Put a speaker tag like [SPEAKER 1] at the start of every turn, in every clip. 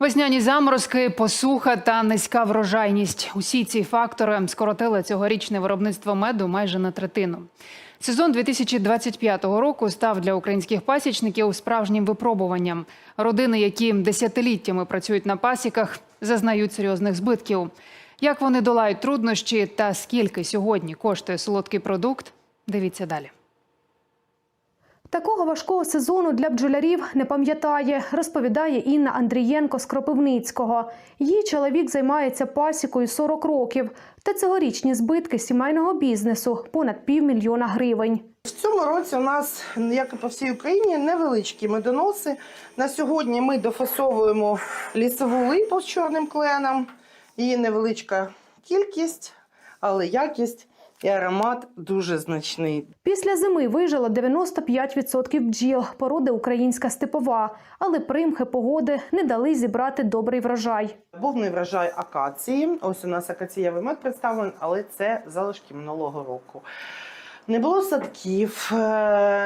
[SPEAKER 1] Весняні заморозки, посуха та низька врожайність. Усі ці фактори скоротили цьогорічне виробництво меду майже на третину. Сезон 2025 року став для українських пасічників справжнім випробуванням. Родини, які десятиліттями працюють на пасіках, зазнають серйозних збитків. Як вони долають труднощі та скільки сьогодні коштує солодкий продукт? Дивіться далі.
[SPEAKER 2] Такого важкого сезону для бджолярів не пам'ятає, розповідає Інна Андрієнко з Кропивницького. Її чоловік займається пасікою 40 років. Та цьогорічні збитки сімейного бізнесу понад півмільйона гривень.
[SPEAKER 3] В цьому році у нас, як і по всій Україні, невеличкі медоноси. На сьогодні ми дофасовуємо лісову липу з чорним кленом. Її невеличка кількість, але якість і аромат дуже значний.
[SPEAKER 2] Після зими вижила 95% бджіл, породи українська степова, але примхи погоди не дали зібрати добрий врожай.
[SPEAKER 3] Був не врожай акації. Ось у нас акацієвий мед представлений, але це залишки минулого року. Не було садків, е,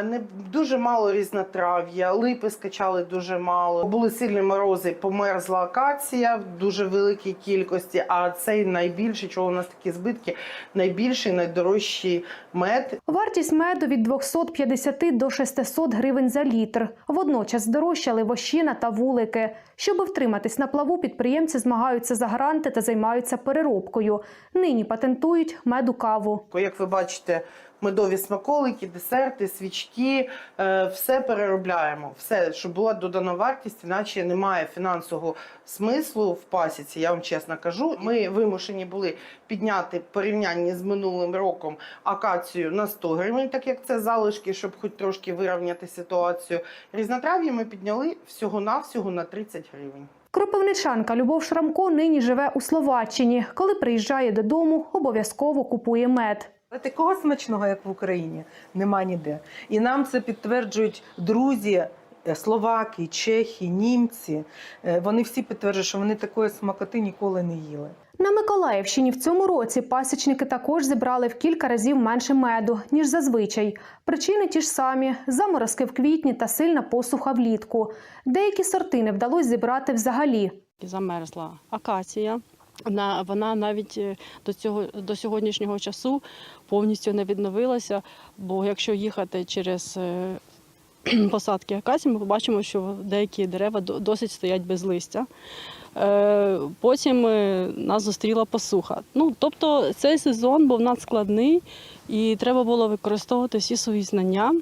[SPEAKER 3] не дуже мало різнотрав'я, липи скачали дуже мало. Були сильні морози, померзла акація в дуже великій кількості. А цей найбільший, чого у нас такі збитки, найбільший, найдорожчий мед.
[SPEAKER 2] Вартість меду від 250 до 600 гривень за літр. Водночас здорожчали вощина та вулики. Щоб втриматись на плаву, підприємці змагаються за гранти та займаються переробкою. Нині патентують меду каву.
[SPEAKER 3] Як ви бачите, медові смаколики, десерти, свічки, е, все переробляємо. Все, щоб була додана вартість, іначе немає фінансового смислу в пасіці. Я вам чесно кажу. Ми вимушені були підняти порівнянні з минулим роком акацію на 100 гривень, так як це залишки, щоб хоч трошки вирівняти ситуацію. Різнотрав'я ми підняли всього-навсього на 30 гривень.
[SPEAKER 2] Кропивничанка Любов Шрамко нині живе у Словаччині. Коли приїжджає додому, обов'язково купує мед.
[SPEAKER 4] Але такого смачного, як в Україні, нема ніде. І нам це підтверджують друзі. е, Словаки, чехи, німці, Е, вони всі підтверджують, що вони такої смакоти ніколи не їли.
[SPEAKER 2] На Миколаївщині в цьому році пасічники також зібрали в кілька разів менше меду, ніж зазвичай. Причини ті ж самі: заморозки в квітні та сильна посуха влітку. Деякі сорти не вдалося зібрати взагалі.
[SPEAKER 5] замерзла акація. Вона, вона навіть е, до цього до сьогоднішнього часу повністю не відновилася. Бо якщо їхати через е, посадки акації, ми побачимо, що деякі дерева досить стоять без листя. Е, Потім нас зустріла посуха. Ну, тобто цей сезон був надскладний і треба було використовувати всі свої знання,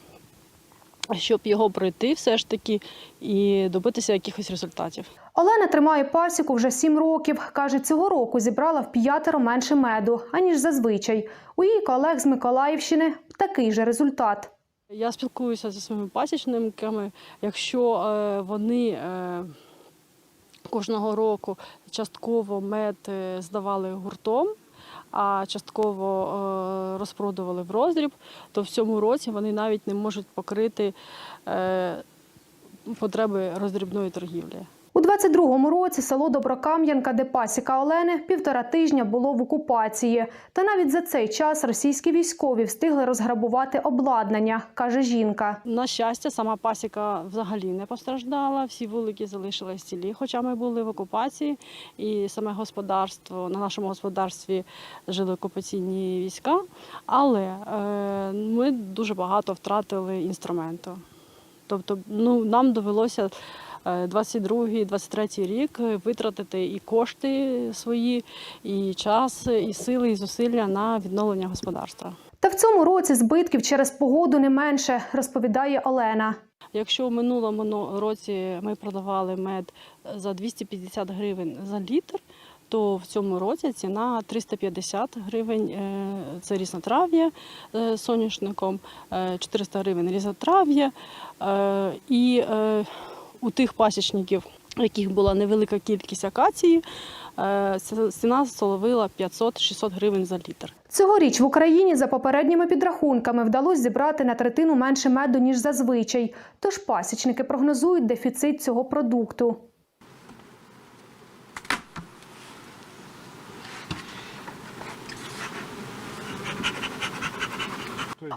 [SPEAKER 5] щоб його пройти все ж таки і добитися якихось результатів.
[SPEAKER 2] Олена тримає пасіку вже сім років. Каже, цього року зібрала в п'ятеро менше меду, аніж зазвичай. У її колег з Миколаївщини такий же результат.
[SPEAKER 5] Я спілкуюся зі своїми пасічниками. Якщо е, вони е, кожного року частково мед е, здавали гуртом, а частково е, розпродували в роздріб, то в цьому році вони навіть не можуть покрити е, потреби роздрібної торгівлі.
[SPEAKER 2] У 22-му році село Доброкам'янка, де пасіка Олени, півтора тижня було в окупації. Та навіть за цей час російські військові встигли розграбувати обладнання, каже жінка.
[SPEAKER 5] На щастя, сама пасіка взагалі не постраждала. Всі вулики залишились цілі, хоча ми були в окупації, і саме господарство на нашому господарстві жили окупаційні війська. Але е, ми дуже багато втратили інструменту. Тобто, ну нам довелося. 22-23 рік витратити і кошти свої, і час, і сили, і зусилля на відновлення господарства.
[SPEAKER 2] Та в цьому році збитків через погоду не менше, розповідає Олена.
[SPEAKER 5] Якщо в минулому році ми продавали мед за 250 гривень за літр, то в цьому році ціна 350 гривень е, це різнотрав'я е, з соняшником, е, 400 гривень різнотрав'я. Е, І е, у тих пасічників, у яких була невелика кількість акації, е, ціна соловила 500-600 гривень за літр.
[SPEAKER 2] Цьогоріч в Україні за попередніми підрахунками вдалося зібрати на третину менше меду, ніж зазвичай. Тож пасічники прогнозують дефіцит цього продукту.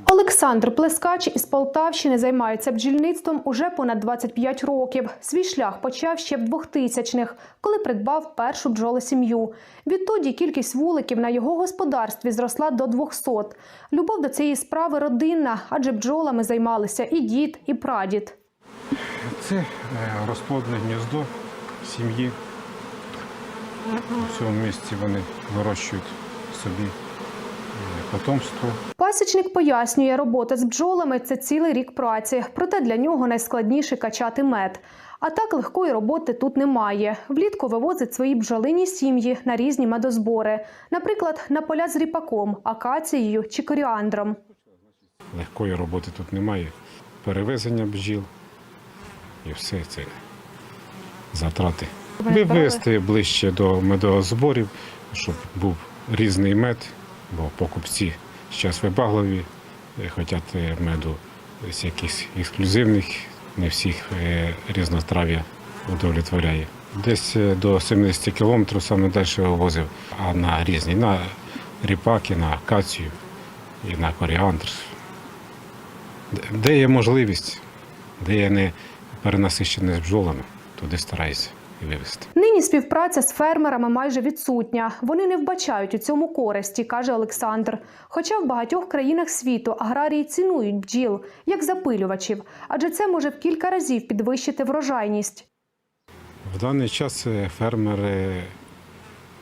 [SPEAKER 2] Олександр Плескач із Полтавщини займається бджільництвом уже понад 25 років. Свій шлях почав ще в 2000-х, коли придбав першу бджолосім'ю. Відтоді кількість вуликів на його господарстві зросла до 200. Любов до цієї справи родинна, адже бджолами займалися і дід, і прадід.
[SPEAKER 6] Це е, розплодне гніздо сім'ї. У цьому місці вони вирощують собі е, потомство.
[SPEAKER 2] Пасічник пояснює, робота з бджолами це цілий рік праці, проте для нього найскладніше качати мед. А так легкої роботи тут немає. Влітку вивозить свої бджолині сім'ї на різні медозбори, наприклад, на поля з ріпаком, акацією чи коріандром.
[SPEAKER 6] Легкої роботи тут немає. Перевезення бджіл і все це затрати. Вивезти ближче до медозборів, щоб був різний мед, бо покупці зараз вибагливі, е, хочуть меду якихось ексклюзивних, не всіх е, різнотрав'я удовлетворяє. Десь е, до 70 кілометрів саме далі вивозив, а на різні, на ріпаки, на акацію і на коріандр. Де- є можливість, де є не перенасиченість бджолами, туди стараюся і вивезти.
[SPEAKER 2] Нині співпраця з фермерами майже відсутня. Вони не вбачають у цьому користі, каже Олександр. Хоча в багатьох країнах світу аграрії цінують бджіл як запилювачів, адже це може в кілька разів підвищити врожайність.
[SPEAKER 6] В даний час е, фермер е,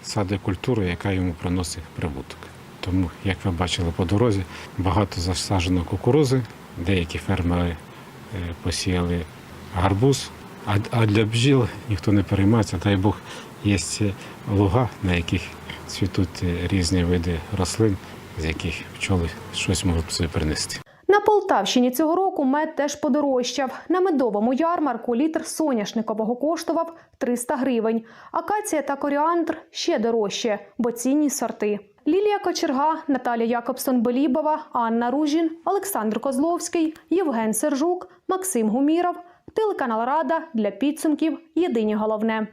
[SPEAKER 6] садить культуру, яка йому приносить прибуток. Тому, як ви бачили по дорозі, багато засаджено кукурузи, деякі фермери е, посіяли гарбуз, а, а для бджіл ніхто не переймається. Дай Бог, є е, луга, на яких цвітуть е, різні види рослин, з яких пчоли щось можуть собі принести.
[SPEAKER 2] На Полтавщині цього року мед теж подорожчав. На медовому ярмарку літр соняшникового коштував 300 гривень. Акація та коріандр ще дорожче, бо цінні сорти. Лілія Кочерга, Наталія Якобсон-Белібова, Анна Ружін, Олександр Козловський, Євген Сержук, Максим Гуміров. Телеканал Рада для підсумків. Єдині головне.